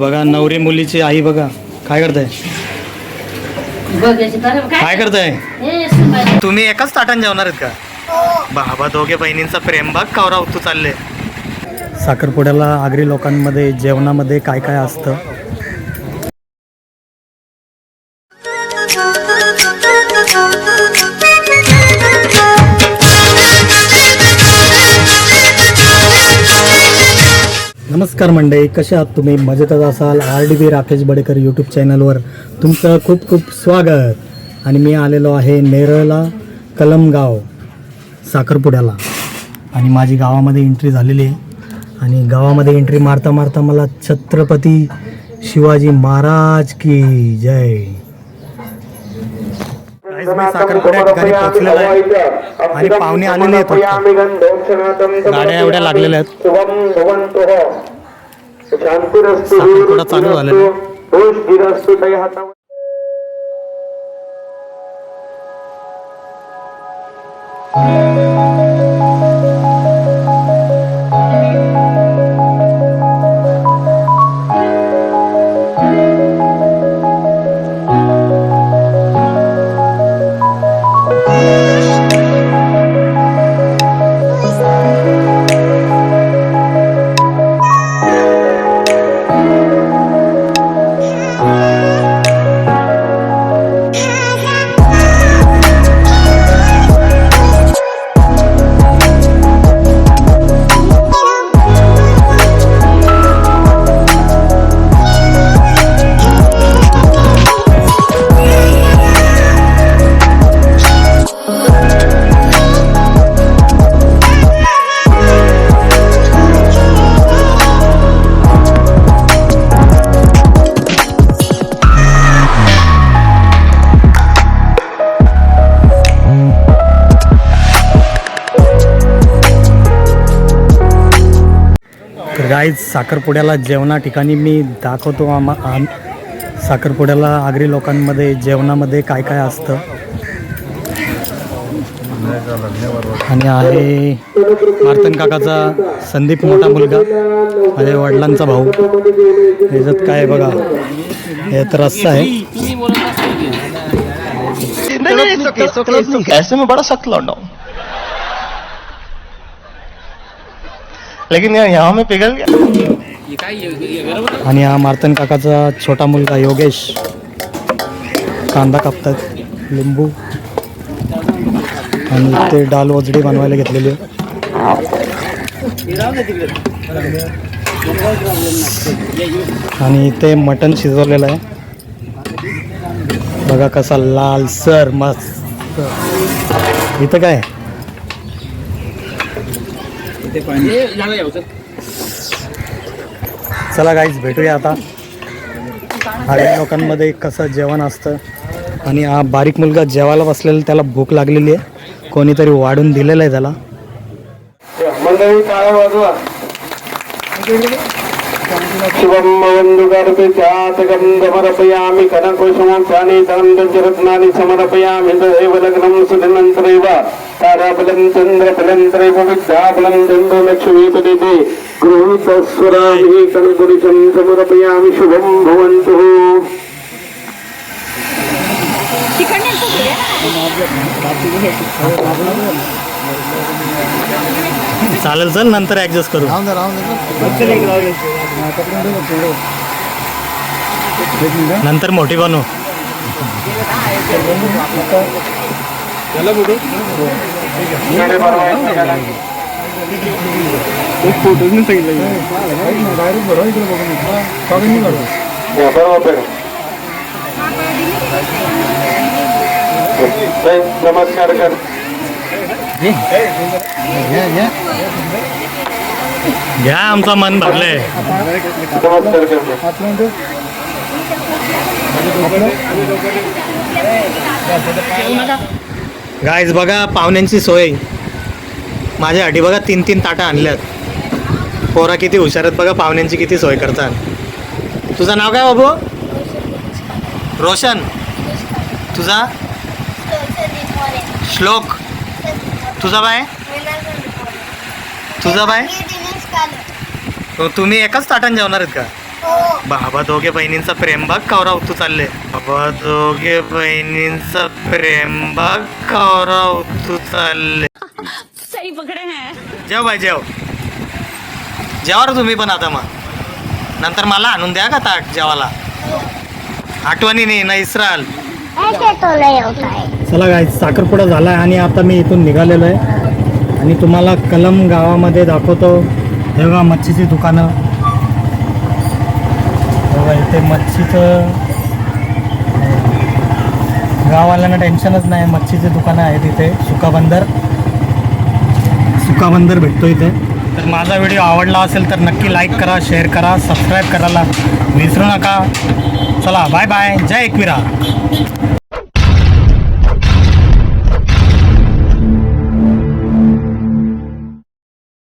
बघा नवरी मुलीची आई बघा. काय करताय? काय? करताय? तुम्ही एकाच ताटान जेवणार आहेत का? बाबा दोघे बहिणींचा प्रेम बघ कवरा तू चालले. साखरपुड्याला आगरी लोकांमध्ये जेवणामध्ये काय काय असतं? नमस्कार मंडळी कसे आहात तुम्ही? मजेतच असाल? R D B Rakesh Badekar YouTube चॅनलवर तुमचं खूप खूप स्वागत. आणि मी आलेलो आहे नेरळला कलमगाव साखरपुड्याला. आणि माझी गावामध्ये एंट्री झालेली आहे. आणि गावामध्ये एंट्री मारता मारता मला छत्रपती शिवाजी महाराज की जय. Guys, मी साखरपुड्या ठिकाणी पोहोचलेलो आहे आणि पाहुणे आलेले आहेत वाटतं. गाड्या एवढ्या लागलेल्या आहेत साखरपुडा चालू झालेला आहे. गाईज साखरपुड्याला जेवणा ठिकाणी मी दाखवतो आम्हा आम साखरपुड्याला आगरी लोकांमध्ये जेवणामध्ये काय काय असतं आणि आहे मार्तन काकाचा संदीप मोठा मुलगा माझ्या वडिलांचा भाऊ याच्यात काय बघा यात रस्सा आहे लेकिन यहाँ में पिघल गया। आणि हा मार्तन काकाचा छोटा मुलगा योगेश. कांदा कापतात लिंबू. आणि ते डाल वजडी बनवायला घेतलेली आहे. आणि इथे मटण शिजवलेलं आहे. बघा कसा लाल सर मस्त. इथं काय? आहे? चला गाईज भेटूया आता. आगरी लोकांमध्ये कसं जेवण असतं. आणि हा बारीक मुलगा जेवायला बसलेला त्याला भूक लागलेली आहे. कोणीतरी वाढून दिलेलं आहे त्याला. శివమ్మవందుగర్భి జాతకం సమర్పయామి కనకుశమం ప్రాణీతాంతరత్నాన్ని సమర్పయామి దేవలగ్నం సునంతరైవ తారాబలం చంద్రబలం త్రైవ విద్యాబలం చంద్రలక్ష్మీపతిది గృహీతస్వరాహి కనకురిశం సమర్పయామి శుభం భవంతు ఇక్కడ चालेल चल नंतर ॲडजस्ट करू नंतर मोठी बनवू गाडी बनवायची त्याला. या, बरोबर आहे. ताई, नमस्कार कर घ्या आमचा मन भरलंय कर गाईज बघा पाहुण्यांची सोय. माझ्यासाठी बघा तीन तीन ताटं आणल्यात. पोरा किती हुशार आहेत बघा पाहुण्यांची किती सोय करतात. तुझं नाव काय बाबू? रोशन. तुझा? श्लोक. तुझा बाय तुझा बाय काले तुम्ही एकाच ताटान जेवणार आहेत का? हो. बाबा दोघे बहिणींचा प्रेम बघ कवरा उतू चालले. बाबा दोघे बहिणींचा प्रेम बघ कवरा उतू चालले. सही पकड़े हैं. जेव बाय जेव. जेवा रे तुम्ही पण आता मग. नंतर मला आणून द्या का ताट जेवाला आठवणीने ना इसराल. ऐसे तो नहीं होता है चला काय साखरपुडा झाला आहे आणि आता मी इथून निघालेलो आहे. आणि तुम्हाला कलम गावामध्ये दाखवतो. हे बघा मच्छीची दुकानं. बघा इथे मच्छीचं गाववाल्यांना टेन्शनच नाही मच्छीची दुकानं आहेत इथे सुका बंदर. सुका बंदर भेटतो इथे. तर माझा व्हिडिओ आवडला असेल तर नक्की लाईक करा शेअर करा सबस्क्राईब करायला विसरू नका. चला बाय बाय जय एकविरा.